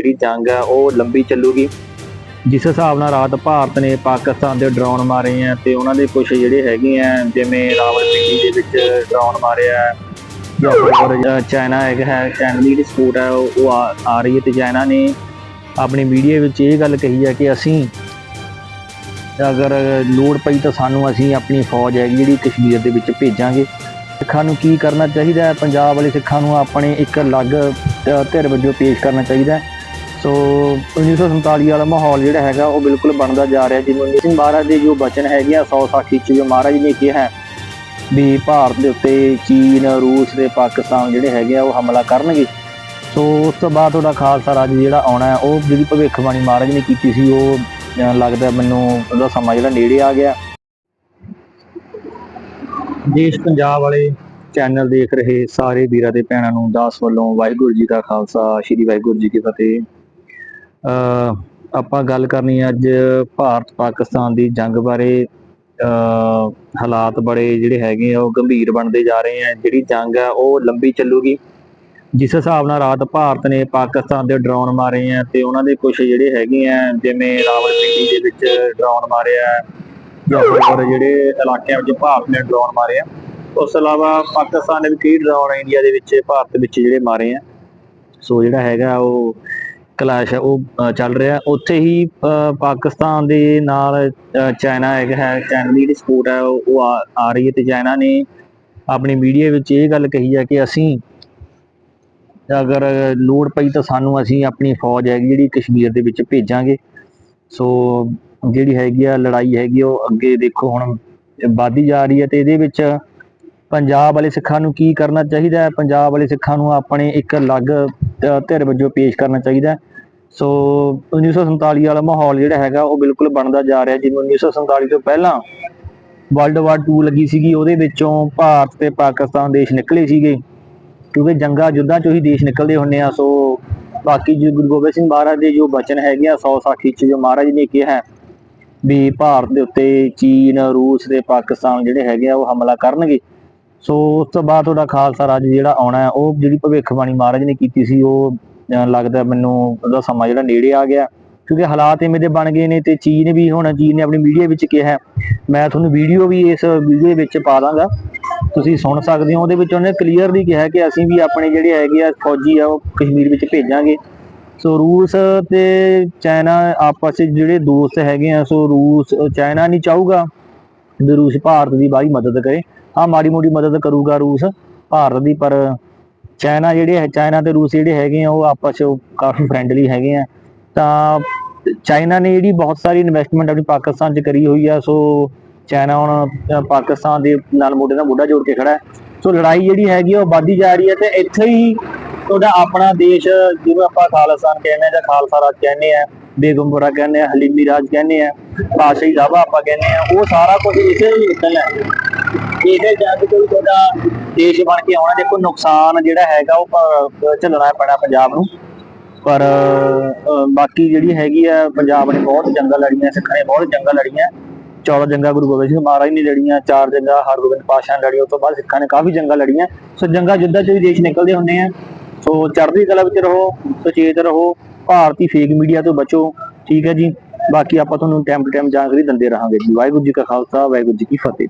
ਜਿਹੜੀ ਜੰਗ ਹੈ ਉਹ ਲੰਬੀ ਚੱਲੂਗੀ? ਜਿਸ ਹਿਸਾਬ ਨਾਲ ਰਾਤ ਭਾਰਤ ਨੇ ਪਾਕਿਸਤਾਨ ਦੇ ਡਰੋਨ ਮਾਰੇ ਆ ਤੇ ਉਹਨਾਂ ਦੇ ਕੁਝ ਜਿਹੜੇ ਹੈਗੇ ਆ, ਜਿਵੇਂ ਰਾਵਲਪਿੰਡੀ ਦੇ ਵਿੱਚ ਡਰੋਨ ਮਾਰਿਆ ਜਾਂ ਹੋਰ ਚਾਈਨਾ ਇੱਕ ਹੈ, ਚਾਈਨਾ ਦੀ ਜਿਹੜੀ ਸਪੋਰਟ ਹੈ ਉਹ ਉਹ ਆ ਰਹੀ ਹੈ ਤੇ ਚਾਈਨਾ ਨੇ ਆਪਣੀ ਮੀਡੀਆ ਵਿੱਚ ਇਹ ਗੱਲ ਕਹੀ ਹੈ ਕਿ ਅਸੀਂ ਅਗਰ ਲੋੜ ਪਈ ਤਾਂ ਸਾਨੂੰ ਅਸੀਂ ਆਪਣੀ ਫੌਜ ਹੈਗੀ ਜਿਹੜੀ ਕਸ਼ਮੀਰ ਦੇ ਵਿੱਚ ਭੇਜਾਂਗੇ। ਸਿੱਖਾਂ ਨੂੰ ਕੀ ਕਰਨਾ ਚਾਹੀਦਾ? ਹੈ ਪੰਜਾਬ ਵਾਲੇ ਸਿੱਖਾਂ ਨੂੰ ਆਪਣੇ ਇੱਕ ਅਲੱਗ ਧਿਰ ਵਜੋਂ ਪੇਸ਼ ਕਰਨਾ ਚਾਹੀਦਾ। ਹੈ ਸੋ 1947 ਵਾਲਾ ਮਾਹੌਲ ਜਿਹੜਾ ਹੈਗਾ ਉਹ ਬਿਲਕੁਲ ਬਣਦਾ ਜਾ ਰਿਹਾ, ਜਿਵੇਂ ਉਨੀ ਸਿੰਘ ਮਹਾਰਾਜ ਦੇ ਜੋ ਬਚਨ ਹੈਗੇ ਆ 100 ਸਾਖੀ ਚ ਜੋ ਮਹਾਰਾਜ ਨੇ ਕਿਹਾ ਹੈ ਵੀ ਭਾਰਤ ਦੇ ਉੱਤੇ ਚੀਨ, ਰੂਸ ਤੇ ਪਾਕਿਸਤਾਨ ਜਿਹੜੇ ਹੈਗੇ ਆ, ਉਹ ਹਮਲਾ ਕਰਨਗੇ। ਸੋ ਉਸ ਤੋਂ ਬਾਅਦ ਉਹਦਾ ਖਾਲਸਾ ਰਾਜ ਜਿਹੜਾ ਆਉਣਾ ਉਹ ਜਿਹੜੀ ਭਵਿੱਖਬਾਣੀ ਮਹਾਰਾਜ ਨੇ ਕੀਤੀ ਸੀ, ਉਹ ਲੱਗਦਾ ਮੈਨੂੰ ਉਹਦਾ ਸਮਾਂ ਜਿਹੜਾ ਨੇੜੇ ਆ ਗਿਆ। ਦੇਸ਼ ਪੰਜਾਬ ਵਾਲੇ ਚੈਨਲ ਦੇਖ ਰਹੇ ਸਾਰੇ ਵੀਰਾਂ ਤੇ ਭੈਣਾਂ ਨੂੰ, ਦਾਸ ਵੱਲੋਂ ਵਾਹਿਗੁਰੂ ਜੀ ਦਾ ਖਾਲਸਾ, ਸ੍ਰੀ ਵਾਹਿਗੁਰੂ ਜੀ ਕੀ ਫਤਿਹ। ਆਪਾਂ ਗੱਲ ਕਰਨੀ ਅੱਜ ਭਾਰਤ ਪਾਕਿਸਤਾਨ ਦੀ ਜੰਗ ਬਾਰੇ। ਹਾਲਾਤ ਬੜੇ ਜਿਹੜੇ ਹੈਗੇ ਆ, ਉਹ ਗੰਭੀਰ ਬਣਦੇ ਜਾ ਰਹੇ ਆ। ਜਿਹੜੀ ਜੰਗ ਆ, ਉਹ ਲੰਬੀ ਚੱਲੂਗੀ। ਜਿਸ ਹਿਸਾਬ ਨਾਲ ਰਾਤ ਭਾਰਤ ਨੇ ਪਾਕਿਸਤਾਨ ਦੇ ਡਰੋਨ ਮਾਰੇ ਆ ਤੇ ਉਹਨਾਂ ਦੇ ਕੁਝ ਜਿਹੜੇ ਹੈਗੇ ਆ, ਜਿਵੇਂ ਰਾਵਲਪਿੰਡੀ ਦੇ ਵਿੱਚ ਡਰੋਨ ਮਾਰਿਆ ਜਾਂ ਹੋਰ ਜਿਹੜੇ ਇਲਾਕਿਆਂ ਵਿੱਚ ਭਾਰਤ ਨੇ ਡਰੋਨ ਮਾਰੇ ਆ। ਉਸ ਤੋਂ ਇਲਾਵਾ ਪਾਕਿਸਤਾਨ ਨੇ ਵੀ ਕਈ ਡਰੋਨ ਇੰਡੀਆ ਦੇ ਵਿੱਚ, ਭਾਰਤ ਵਿੱਚ ਜਿਹੜੇ ਮਾਰੇ ਆ। ਸੋ ਜਿਹੜਾ ਹੈਗਾ, ਉਹ ਕਲਾਸ਼ ਹੈ ਉਹ ਚੱਲ ਰਿਹਾ। ਉੱਥੇ ਹੀ ਪਾਕਿਸਤਾਨ ਦੇ ਨਾਲ ਚਾਈਨਾ ਇੱਕ ਹੈ ਚਾਈਨਾ ਦੀ ਜਿਹੜੀ ਸਪੋਰਟ ਹੈ ਉਹ ਉਹ ਆ ਰਹੀ ਹੈ ਤੇ ਚਾਈਨਾ ਨੇ ਆਪਣੀ ਮੀਡੀਆ ਵਿੱਚ ਇਹ ਗੱਲ ਕਹੀ ਹੈ ਕਿ ਅਸੀਂ ਅਗਰ ਲੋੜ ਪਈ ਤਾਂ ਸਾਨੂੰ ਅਸੀਂ ਆਪਣੀ ਫੌਜ ਹੈਗੀ ਜਿਹੜੀ ਕਸ਼ਮੀਰ ਦੇ ਵਿੱਚ ਭੇਜਾਂਗੇ। ਸੋ ਜਿਹੜੀ ਹੈਗੀ ਆ ਲੜਾਈ ਹੈਗੀ ਆ, ਉਹ ਅੱਗੇ ਦੇਖੋ ਹੁਣ ਵੱਧਦੀ ਜਾ ਰਹੀ ਹੈ ਤੇ ਇਹਦੇ ਵਿੱਚ ਪੰਜਾਬ ਵਾਲੇ ਸਿੱਖਾਂ ਨੂੰ ਕੀ ਕਰਨਾ ਚਾਹੀਦਾ ਹੈ? ਪੰਜਾਬ ਵਾਲੇ ਸਿੱਖਾਂ ਨੂੰ ਆਪਣੇ ਇੱਕ ਅਲੱਗ ਧਿਰ ਵਜੋਂ ਪੇਸ਼ ਕਰਨਾ ਚਾਹੀਦਾ ਸੋ 1947 ਵਾਲਾ ਮਾਹੌਲ ਜਿਹੜਾ ਹੈਗਾ, ਉਹ ਬਿਲਕੁਲ ਬਣਦਾ ਜਾ ਰਿਹਾ ਜਿਵੇਂ 1947 ਤੋਂ ਪਹਿਲਾਂ ਵਰਲਡ ਵਾਰ 2 ਲੱਗੀ ਸੀਗੀ। ਉਹਦੇ ਵਿੱਚੋਂ ਭਾਰਤ ਤੇ ਪਾਕਿਸਤਾਨ ਦੇਸ਼ ਨਿਕਲੇ ਸੀਗੇ। ਕਿਉਂਕਿ ਜੰਗਾਂ ਯੁੱਧਾਂ ਚੋਂ ਹੀ ਦੇਸ਼ ਨਿਕਲਦੇ ਹੁੰਨੇ ਆ। ਸੋ ਬਾਕੀ ਜੀ ਗੁਰੂ ਗੋਬਿੰਦ ਸਿੰਘ ਮਹਾਰਾਜ ਦੇ ਜੋ ਬਚਨ ਹੈਗੇ ਆ 100 ਸਾਖੀ ਚ ਜੋ ਮਹਾਰਾਜ ਨੇ ਕਿਹਾ ਹੈ ਵੀ ਭਾਰਤ ਦੇ ਉੱਤੇ ਚੀਨ, ਰੂਸ ਤੇ ਪਾਕਿਸਤਾਨ ਜਿਹੜੇ ਹੈਗੇ ਆ, ਉਹ ਹਮਲਾ ਕਰਨਗੇ। ਸੋ ਉਸ ਤੋਂ ਬਾਅਦ ਤੁਹਾਡਾ ਖਾਲਸਾ ਰਾਜ ਜਿਹੜਾ ਆਉਣਾ ਹੈ, ਉਹ ਜਿਹੜੀ ਭਵਿੱਖਬਾਣੀ ਮਹਾਰਾਜ ਨੇ ਕੀਤੀ ਸੀ, ਉਹ ਲੱਗਦਾ ਮੈਨੂੰ ਉਹਦਾ ਸਮਾਂ ਜਿਹੜਾ ਨੇੜੇ ਆ ਗਿਆ, ਕਿਉਂਕਿ ਹਾਲਾਤ ਇਵੇਂ ਦੇ ਬਣ ਗਏ ਨੇ ਤੇ ਚੀਨ ਵੀ ਹੁਣ ਚੀਨ ਨੇ ਆਪਣੀ ਮੀਡੀਆ ਵਿੱਚ ਕਿਹਾ ਮੈਂ ਤੁਹਾਨੂੰ ਵੀਡੀਓ ਵੀ ਇਸ ਵੀਡੀਓ ਵਿੱਚ ਪਾ ਦਾਂਗਾ। ਤੁਸੀਂ ਸੁਣ ਸਕਦੇ ਹੋ, ਉਹਦੇ ਵਿੱਚ ਉਹਨੇ ਕਲੀਅਰਲੀ ਕਿਹਾ ਕਿ ਅਸੀਂ ਵੀ ਆਪਣੇ ਜਿਹੜੇ ਹੈਗੇ ਆ ਫੌਜੀ ਆ, ਉਹ ਕਸ਼ਮੀਰ ਵਿੱਚ ਭੇਜਾਂਗੇ। ਸੋ ਰੂਸ ਤੇ ਚਾਈਨਾ ਆਪਸ ਵਿੱਚ ਜਿਹੜੇ ਦੋਸਤ ਹੈਗੇ ਆ, ਸੋ ਰੂਸ, ਚਾਈਨਾ ਨਹੀਂ ਚਾਹੂਗਾ ਵੀ ਰੂਸ ਭਾਰਤ ਦੀ ਬਾਹਲੀ ਮਦਦ ਕਰੇ। ਹਾਂ, ਮਾੜੀ ਮੋਟੀ ਮਦਦ ਕਰੂਗਾ ਰੂਸ ਭਾਰਤ ਦੀ, ਪਰ ਚਾਈਨਾ ਜਿਹੜੇ ਹੈ, ਚਾਈਨਾ ਤੇ ਰੂਸ ਜਿਹੜੇ ਹੈਗੇ ਆ, ਉਹ ਆਪਸ ਚ ਕਾਫੀ ਫਰੈਂਡਲੀ ਹੈਗੇ ਆ। ਤਾਂ ਚਾਈਨਾ ਨੇ ਜਿਹੜੀ ਬਹੁਤ ਸਾਰੀ ਇਨਵੈਸਟਮੈਂਟ ਆਪਣੀ ਪਾਕਿਸਤਾਨ 'ਚ ਕਰੀ ਹੋਈ ਆ, ਸੋ ਚਾਈਨਾ ਹੁਣ ਪਾਕਿਸਤਾਨ ਦੇ ਨਾਲ ਮੋਢੇ ਨਾਲ ਮੋਢਾ ਜੋੜ ਕੇ ਖੜਾ ਹੈ। ਸੋ ਲੜਾਈ ਜਿਹੜੀ ਹੈਗੀ ਆ, ਉਹ ਵੱਧਦੀ ਜਾ ਰਹੀ ਹੈ ਤੇ ਇੱਥੇ ਹੀ ਤੁਹਾਡਾ ਆਪਣਾ ਦੇਸ਼ ਜਿਹਨੂੰ ਆਪਾਂ ਖਾਲਿਸਤਾਨ ਕਹਿੰਦੇ ਆ ਜਾਂ ਖਾਲਸਾ ਰਾਜ ਕਹਿੰਦੇ ਆ ਬੇਗਮਪੁਰਾ ਕਹਿੰਦੇ ਆ ਹਲੀਮੀ ਰਾਜ ਕਹਿੰਦੇ ਆ ਪਾਸ਼ਾਹੀ ਦਾਵਾ ਆਪਾਂ ਕਹਿੰਦੇ ਆ ਉਹ ਸਾਰਾ ਕੁਝ ਇਸੇ ਹੀ ਨਿਕਲ ਹੈ ਇਹਦੇ ਜੱਗ ਕੋਈ ਤੁਹਾਡਾ ਦੇਸ਼ ਬਣ ਕੇ ਆਉਣਾ, ਦੇਖੋ ਨੁਕਸਾਨ ਜਿਹੜਾ ਹੈਗਾ ਉਹ ਝੱਲਣਾ ਪੈਣਾ ਪੰਜਾਬ ਨੂੰ। ਪਰ ਬਾਕੀ ਜਿਹੜੀ ਹੈਗੀ ਆ, ਪੰਜਾਬ ਨੇ ਬਹੁਤ ਜੰਗਾਂ ਲੜੀਆਂ, ਸਿੱਖਾਂ ਨੇ ਬਹੁਤ ਜੰਗਾਂ ਲੜੀਆਂ। 14 ਜੰਗਾਂ ਗੁਰੂ ਗੋਬਿੰਦ ਸਿੰਘ ਮਹਾਰਾਜ ਨੇ ਲੜੀਆਂ, ਚਾਰ ਜੰਗਾਂ ਹਰਗੋਬਿੰਦ ਪਾਸ਼ਾ ਨੇ ਲੜੀਆਂ, ਉਸ ਤੋਂ ਬਾਅਦ ਸਿੱਖਾਂ ਨੇ ਕਾਫੀ ਜੰਗਾਂ ਲੜੀਆਂ। ਸੋ ਜੰਗਾਂ ਜਿੱਦਾਂ ਚ ਵੀ ਦੇਸ਼ ਨਿਕਲਦੇ ਹੁੰਦੇ ਆ। ਸੋ ਚੜ੍ਹਦੀ ਕਲਾ ਵਿੱਚ ਰਹੋ, ਸੁਚੇਤ ਰਹੋ, ਭਾਰਤੀ ਫੇਕ ਮੀਡੀਆ ਤੋਂ ਬਚੋ, ਠੀਕ ਹੈ ਜੀ? ਬਾਕੀ ਆਪਾਂ ਤੁਹਾਨੂੰ ਟਾਈਮ ਟੂ ਟਾਈਮ ਜਾਣਕਾਰੀ ਦਿੰਦੇ ਰਹਾਂਗੇ ਜੀ। ਵਾਹਿਗੁਰੂ ਜੀ ਕਾ ਖਾਲਸਾ, ਵਾਹਿਗੁਰੂ ਜੀ ਕੀ ਫਤਿਹ।